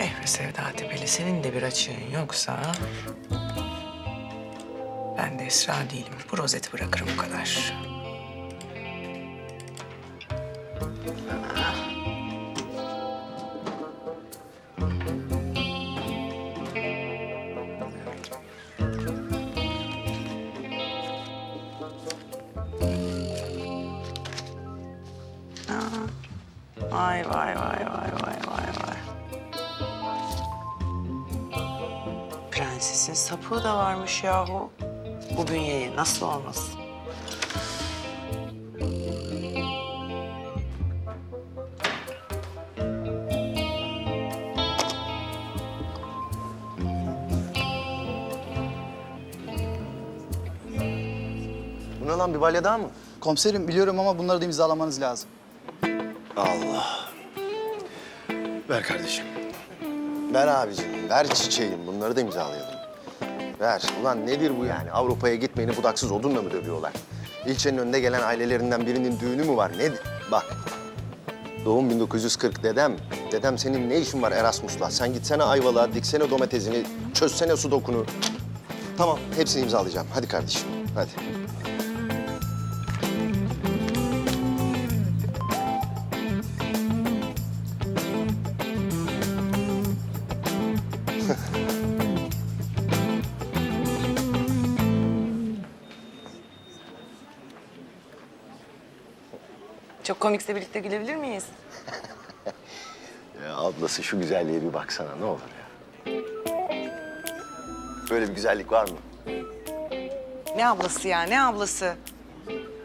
Eh Sevda Tepeli, senin de bir açığın yoksa... Ben de Esra değilim. Bu rozeti bırakırım o kadar. Vay vay vay vay vay vay vay. Prensesin sapığı da varmış yahu. Bu bünyeye nasıl olmasın? Bu ne lan bir balya daha mı? Komiserim biliyorum ama bunları da imzalamanız lazım. Allah. Ver kardeşim. Ver abicim, ver çiçeğim. Bunları da imzalayalım. Ver. Ulan nedir bu yani? Avrupa'ya gitmeyeni budaksız odunla mı dövüyorlar? İlçenin önünde gelen ailelerinden birinin düğünü mü var? Nedir? Bak. Doğum 1940 dedem. Dedem senin ne işin var Erasmus'la? Sen gitsene Ayvalık'a, diksene domatesini, çözsene sudokunu. Tamam, hepsini imzalayacağım. Hadi kardeşim, hadi. Çok komikse birlikte gülebilir miyiz? Ya ablası şu güzelliğe bir baksana ne olur ya. Böyle bir güzellik var mı? Ne ablası ya, ne ablası?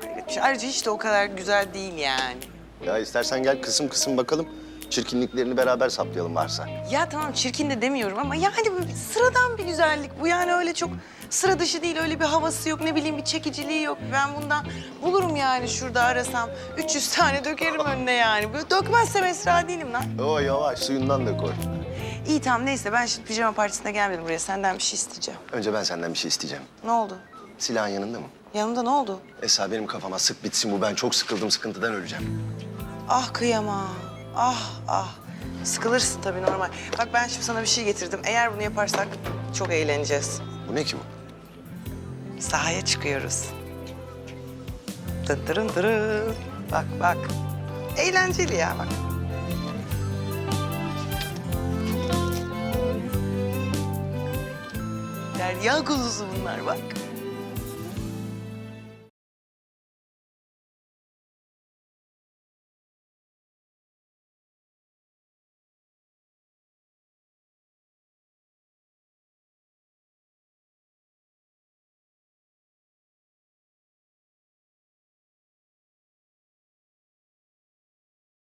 Hayret, Ayrıca hiç de o kadar güzel değil yani. Ya istersen gel kısım kısım bakalım. Çirkinliklerini beraber saplayalım varsa. Ya tamam çirkin de demiyorum ama yani bu sıradan bir güzellik. Bu yani öyle çok sıra dışı değil, öyle bir havası yok, ne bileyim bir çekiciliği yok. Ben bundan bulurum yani şurada arasam. 300 tane dökerim önüne yani. Böyle dökmezsem Esra değilim lan. O yavaş suyundan da koy. İyi tamam neyse ben şimdi pijama partisine gelmedim buraya. Senden bir şey isteyeceğim. Önce ben senden bir şey isteyeceğim. Ne oldu? Silahın yanında mı? Yanımda ne oldu? Esa benim kafama sık bitsin bu. Ben çok sıkıldım sıkıntıdan öleceğim. Ah kıyamam. Ah ah. Sıkılırsın tabii normal. Bak ben şimdi sana bir şey getirdim. Eğer bunu yaparsak çok eğleneceğiz. Bu ne ki bu? Sahaya çıkıyoruz. Dın dırın dırın. Bak bak. Eğlenceli ya bak. Derya kuzusu bunlar bak.